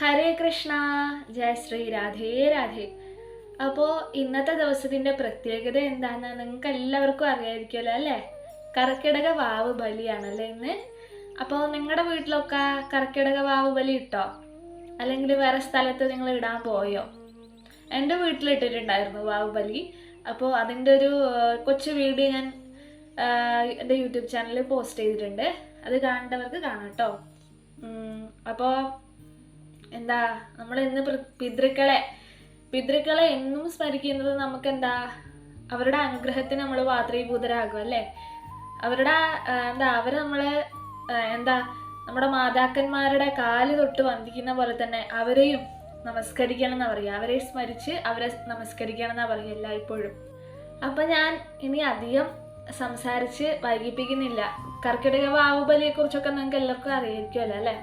ഹരേ കൃഷ്ണ. ജയ ശ്രീ രാധേ രാധേ. അപ്പോൾ ഇന്നത്തെ ദിവസത്തിന്റെ പ്രത്യേകത എന്താണെന്ന് നിങ്ങൾക്ക് എല്ലാവർക്കും അറിയായിരിക്കുമല്ലോ അല്ലേ? കർക്കിടക വാവ് ബലിയാണല്ലേ ഇന്ന്? അപ്പോൾ നിങ്ങളുടെ വീട്ടിലൊക്കെ കർക്കിടക വാവ് ബലി ഇട്ടോ? അല്ലെങ്കിൽ വേറെ സ്ഥലത്ത് നിങ്ങൾ ഇടാൻ പോയോ? എന്റെ വീട്ടിൽ ഇട്ടിട്ടുണ്ടായിരുന്നു വാവ് ബലി. അപ്പോൾ അതിന്റെ ഒരു കൊച്ചു വീഡിയോ ഞാൻ എന്റെ യൂട്യൂബ് ചാനലിൽ പോസ്റ്റ് ചെയ്തിട്ടുണ്ട്. അത് കാണേണ്ടവർക്ക് കാണാം കേട്ടോ അപ്പോൾ എന്താ നമ്മൾ ഇന്ന് പിതൃക്കളെ പിതൃക്കളെ എന്നും സ്മരിക്കുന്നത് നമുക്ക് എന്താ അവരുടെ അനുഗ്രഹത്തിന് നമ്മൾ പാത്രീഭൂതരാകും അല്ലേ? അവരുടെ എന്താ അവർ നമ്മളെ എന്താ നമ്മുടെ മാതാക്കന്മാരുടെ കാൽ തൊട്ട് വന്ദിക്കുന്ന പോലെ തന്നെ അവരെയും നമസ്കരിക്കണം എന്നാ പറയുക. അവരെ സ്മരിച്ച് അവരെ നമസ്കരിക്കണം എന്നാ പറയുക എല്ലായ്പ്പോഴും. അപ്പം ഞാൻ ഇനി അധികം സംസാരിച്ച് വൈകിപ്പിക്കുന്നില്ല. കർക്കിടക വാവുബലിയെ കുറിച്ചൊക്കെ നിങ്ങൾക്ക് എല്ലാവർക്കും അറിയായിരിക്കുമല്ലോ അല്ലേ?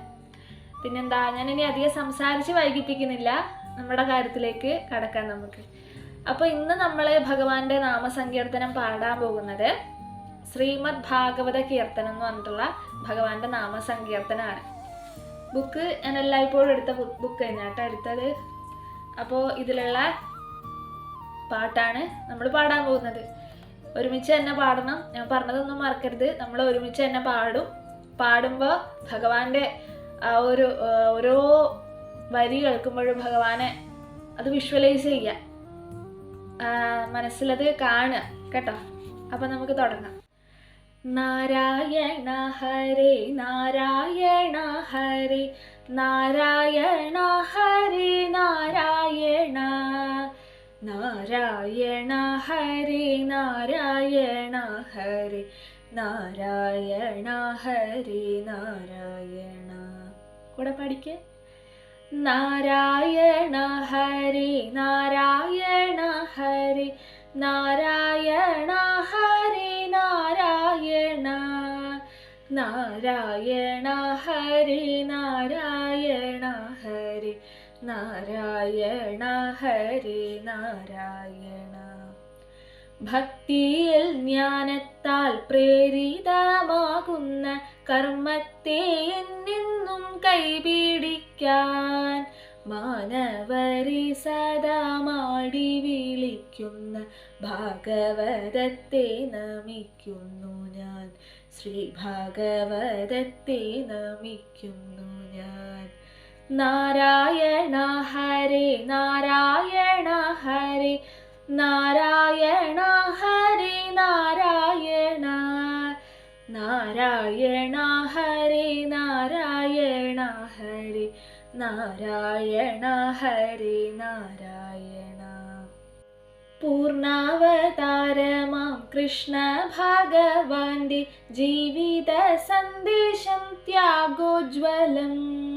പിന്നെന്താ ഞാൻ ഇനി അധികം സംസാരിച്ച് വൈകിപ്പിക്കുന്നില്ല. നമ്മുടെ കാര്യത്തിലേക്ക് കടക്കാം നമുക്ക്. അപ്പോൾ ഇന്ന് നമ്മൾ ഭഗവാന്റെ നാമസങ്കീർത്തനം പാടാൻ പോകുന്നത് ശ്രീമദ് ഭാഗവത കീർത്തനം എന്ന് പറഞ്ഞിട്ടുള്ള ഭഗവാന്റെ നാമസങ്കീർത്തനമാണ്. ബുക്ക് ഞാൻ എല്ലായ്പ്പോഴും എടുത്ത ബുക്ക് തന്നെയാട്ടോ എടുത്തത്. അപ്പോൾ ഇതിലുള്ള പാട്ടാണ് നമ്മൾ പാടാൻ പോകുന്നത്. ഒരുമിച്ച് തന്നെ പാടണം. ഞാൻ പറഞ്ഞതൊന്നും മറക്കരുത്. നമ്മൾ ഒരുമിച്ച് തന്നെ പാടും. പാടുമ്പോൾ ഭഗവാന്റെ ആ ഒരു ഓരോ വരി കേൾക്കുമ്പോഴും ഭഗവാനെ അത് വിഷ്വലൈസ് ചെയ്യുക. മനസ്സിലത് കാണുക കേട്ടോ? അപ്പം നമുക്ക് തുടങ്ങാം. നാരായണ ഹരേ നാരായണ ഹരേ നാരായണ ഹരേ നാരായണ നാരായണ ഹരേ നാരായണ ഹരേ നാരായണ ഹരേ നാരായണ കൂടെ പാടിക്ക്. നാരായണ ഹരി നാരായണ ഹരി നാരായണ ഹരി നാരായണ നാരായണ ഹരി നാരായണ ഹരി നാരായണ ഹരി നാരായണ ഭക്തിയിൽ ജ്ഞാനത്താൽ പ്രേരിതമാകുന്ന കർമ്മത്തെ എന്നെന്നും കൈപിടിക്കാൻ മാനവരി സദാ മാടി വിളിക്കുന്ന ഭാഗവതത്തെ നമിക്കുന്നു ഞാൻ. ശ്രീ ഭാഗവതത്തെ നമിക്കുന്നു ഞാൻ. നാരായണ ഹരേ നാരായണ ഹരേ നാരായണ ഹരി നാരായണ. നാരായണ ഹരി നാരായണ ഹരി നാരായണ ഹരി നാരായണ. പൂർണാവതാരമാം കൃഷ്ണ ഭഗവാന്റെ ജീവിത സന്ദേശം ത്യാഗോജ്വലം.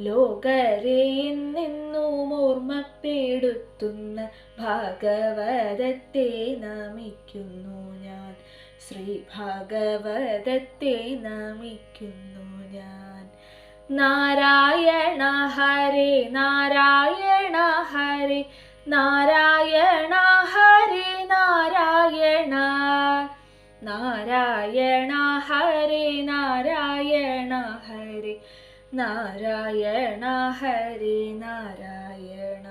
ലോകരെ നിന്നും ഓർമ്മപ്പെടുത്തുന്ന ഭാഗവതത്തെ നമിക്കുന്നു ഞാൻ. ശ്രീ ഭാഗവതത്തെ നമിക്കുന്നു ഞാൻ. നാരായണ ഹരേ നാരായണ ഹരേ നാരായണ ഹരേ നാരായണ. നാരായണ ഹരേ നാരായണ ഹരേ നാരായണ ഹരി നാരായണ.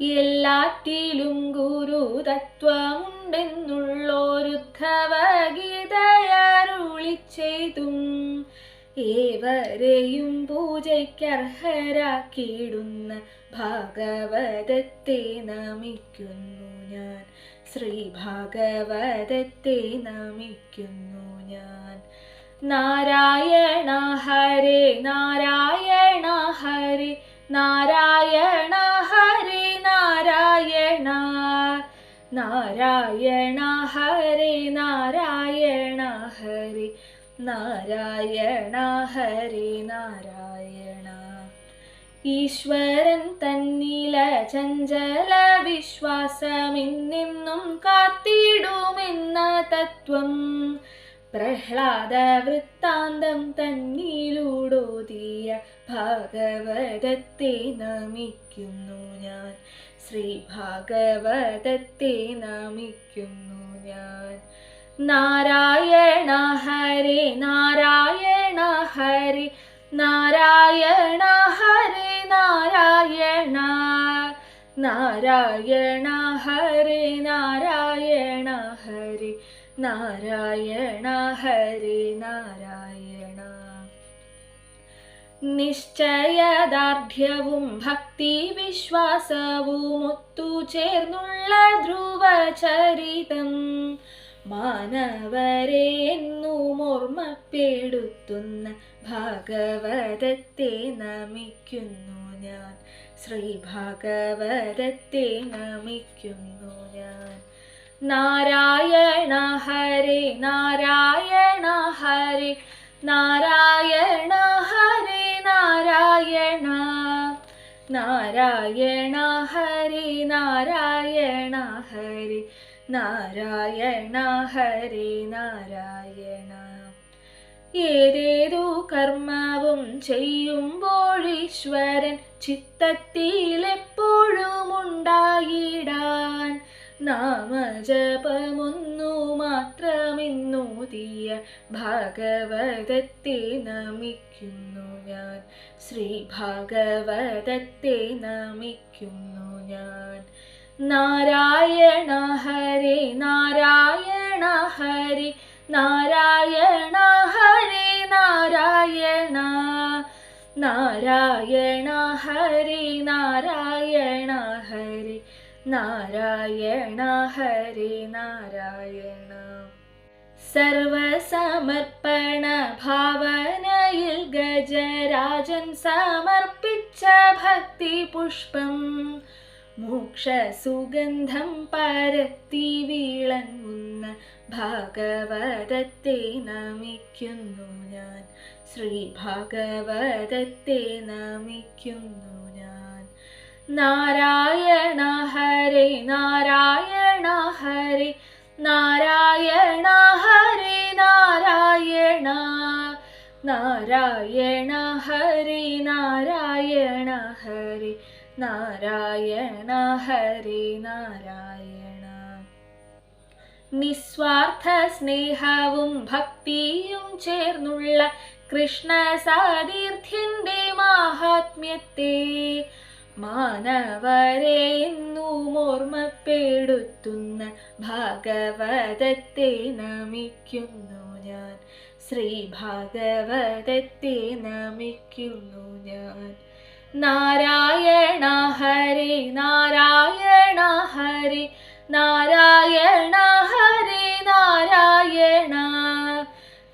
എല്ലാറ്റിലും ഗുരു തത്വമുണ്ടെന്നുള്ളൊരുദ്ധവഗീതയരുളി ചെയ്തും ഏവരെയും പൂജയ്ക്കർഹരാക്കിയിടുന്ന ഭാഗവതത്തെ നമിക്കുന്നു ഞാൻ. ശ്രീ ഭാഗവതത്തെ നമിക്കുന്നു ഞാൻ. നാരായണ ഹരേ നാരായണ ഹരേ നാരായണ ഹരേ നാരായണ നാരായണ ഹരേ നാരായണ ഹരേ നാരായണ ഹരേ നാരായണ. ഈശ്വരൻ തന്നില ചഞ്ചല വിശ്വാസമിന്നെന്നും കാത്തിടുമെന്ന തത്വം പ്രഹ്ലാദ വൃത്താന്തം തന്നിലൂടോതിയ ഭാഗവതത്തെ നമിക്കുന്നു ഞാൻ. ശ്രീ ഭാഗവതത്തെ നമിക്കുന്നു ഞാൻ. നാരായണ ഹരി നാരായണ ഹരി നാരായണ ഹരി നാരായണ നാരായണ ഹരി നാരായണ ഹരി. നാരായണ ഹരി നാരായണ. നിശ്ചയദാർഢ്യവും ഭക്തി വിശ്വാസവും ഒത്തുചേർന്നുള്ള ധ്രുവചരിതം മാനവരെ എന്നും ഓർമ്മപ്പെടുത്തുന്ന ഭാഗവതത്തെ നമിക്കുന്നു ഞാൻ. ശ്രീ ഭാഗവതത്തെ നമിക്കുന്നു ഞാൻ. നാരായണ ഹരേ നാരായണ ഹരേ നാരായണ ഹരേ നാരായണ നാരായണ ഹരേ നാരായണ ഹരേ നാരായണ ഹരേ നാരായണ. ഏതേതു കർമ്മവും ചെയ്യുമ്പോൾ ഈശ്വരൻ ചിത്തത്തിലെപ്പോഴും ഉണ്ടായിടാൻ നാമജപമൊന്നു മാത്രമെന്നൂതിയ ഭാഗവതത്തെ നമിക്കുന്നു ഞാൻ. ശ്രീ ഭാഗവതത്തെ നമിക്കുന്നു ഞാൻ. നാരായണ ഹരേ നാരായണ ഹരി നാരായണ ഹരേ നാരായണ. നാരായണ ഹരി നാരായണ ഹരേ. നാരായണ ഹരി നാരായണ. സർവസമർപ്പണ ഭാവനയിൽ ഗജരാജൻ സമർപ്പിച്ച ഭക്തി പുഷ്പം. മോക്ഷസുഗന്ധം പരത്തി വിളങ്ങുന്ന ഭാഗവതത്തെ നമിക്കുന്നു ഞാൻ. ശ്രീ ഭാഗവതത്തെ നമിക്കുന്നു നാരായണ ഹരേ നാരായണ ഹരേ നാരായണ ഹരേ നാരായണ നാരായണ ഹരേ നാരായണ ഹരേ നാരായണ ഹരേ നാരായണ. നിസ്വാർത്ഥ സ്നേഹവും ഭക്തിയും ചേർന്നുള്ള കൃഷ്ണ സാതീർത്ഥ്യന്റെ മാഹാത്മ്യത്തെ മാനവരെ എന്നും ഓർമ്മപ്പെടുത്തുന്ന ഭാഗവതത്തെ നമിക്കുന്നു ഞാൻ. ശ്രീ ഭാഗവതത്തെ നമിക്കുന്നു ഞാൻ. നാരായണ ഹരി നാരായണ ഹരി നാരായണ ഹരി നാരായണ.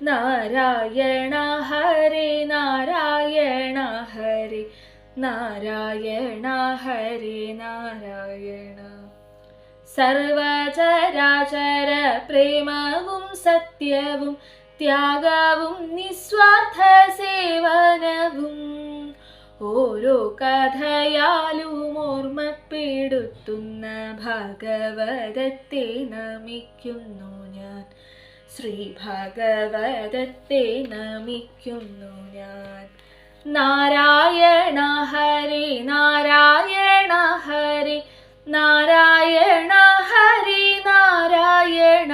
നാരായണ ഹരി നാരായണ നാരായണ ഹരേ നാരായണ. സർവചരാചര പ്രേമവും സത്യവും ത്യാഗവും നിസ്വാർത്ഥ സേവനവും ഓരോ കഥയാലും ഓർമ്മപ്പെടുത്തുന്ന ഭാഗവതത്തെ നമിക്കുന്നു ഞാൻ. ശ്രീ ഭാഗവതത്തെ നമിക്കുന്നു ഞാൻ. നാരായണ ഹരി നാരായണ ഹരി നാരായണ ഹരി നാരായണ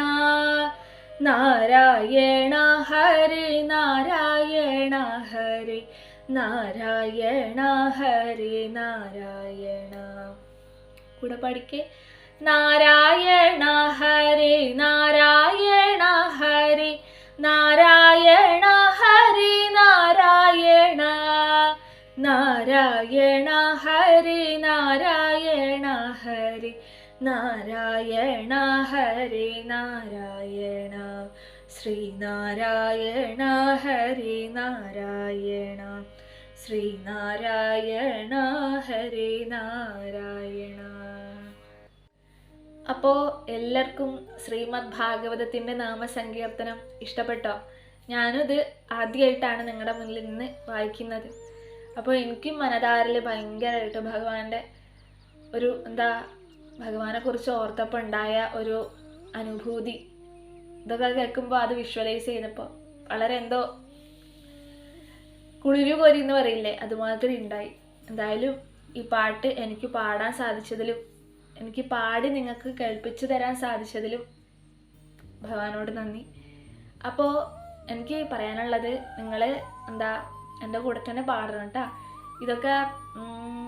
നാരായണ ഹരി നാരായണ ഹരി നാരായണ ഹരി നാരായണ. കൂടെ പഠിക്കേ. നാരായണ ഹരി നാരായണ ഹരി നാരായണ നാരായണ ഹരി നാരായണ ഹരി നാരായണ ഹരി നാരായണ. ശ്രീനാരായണ ഹരി നാരായണ. ശ്രീനാരായണ ഹരി നാരായണ. അപ്പോൾ എല്ലാവർക്കും ശ്രീമദ് ഭാഗവതത്തിന്റെ നാമസങ്കീർത്തനം ഇഷ്ടപ്പെട്ടോ? ഞാനത് ആദ്യമായിട്ടാണ് നിങ്ങളുടെ മുന്നിൽ നിന്ന് വായിക്കുന്നത്. അപ്പോൾ എനിക്കും മനതാരിൽ ഭയങ്കരമായിട്ട് ഭഗവാന്റെ ഒരു എന്താ ഭഗവാനെക്കുറിച്ച് ഓർത്തപ്പോൾ ഉണ്ടായ ഒരു അനുഭൂതി. ഇതൊക്കെ കേൾക്കുമ്പോൾ അത് വിഷ്വലൈസ് ചെയ്തപ്പോൾ വളരെ എന്തോ കുളിരു കോരി എന്ന് പറയില്ലേ അതുമാതിരി ഉണ്ടായി. എന്തായാലും ഈ പാട്ട് എനിക്ക് പാടാൻ സാധിച്ചതിലും എനിക്ക് പാടി നിങ്ങൾക്ക് കേൾപ്പിച്ചു തരാൻ സാധിച്ചതിലും ഭഗവാനോട് നന്ദി. അപ്പോൾ എനിക്ക് പറയാനുള്ളത് നിങ്ങൾ എന്താ എന്റെ കൂടെ തന്നെ പാടണം കേട്ടോ. ഇതൊക്കെ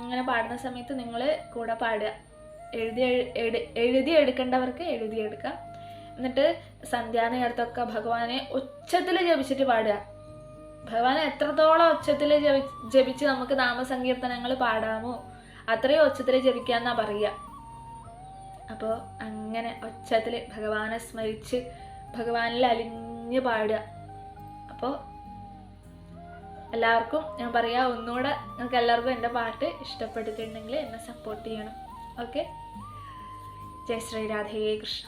ഇങ്ങനെ പാടുന്ന സമയത്ത് നിങ്ങൾ കൂടെ പാടുക. എഴുതി എഴുതി എടുക്കേണ്ടവർക്ക് എഴുതിയെടുക്കാം എന്നിട്ട് സന്ധ്യാനേരത്തൊക്കെ ഭഗവാനെ ഉച്ചത്തിൽ ജപിച്ചിട്ട് പാടുക. ഭഗവാനെ എത്രത്തോളം ഉച്ചത്തിൽ ജപി ജപിച്ച് നമുക്ക് നാമസങ്കീർത്തനങ്ങൾ പാടാമോ അത്രയും ഉച്ചത്തിൽ ജപിക്കാന്നാ പറയുക. അപ്പോൾ അങ്ങനെ ഒച്ചത്തിൽ ഭഗവാനെ സ്മരിച്ച് ഭഗവാനിൽ അലിഞ്ഞ് പാടുക. അപ്പോൾ എല്ലാവർക്കും ഞാൻ പറയാം ഒന്നുകൂടെ നിങ്ങൾക്ക് എല്ലാവർക്കും എന്റെ പാട്ട് ഇഷ്ടപ്പെട്ടിട്ടുണ്ടെങ്കിൽ എന്നെ സപ്പോർട്ട് ചെയ്യണം. ഓക്കെ ജയ ശ്രീ രാധേ കൃഷ്ണ.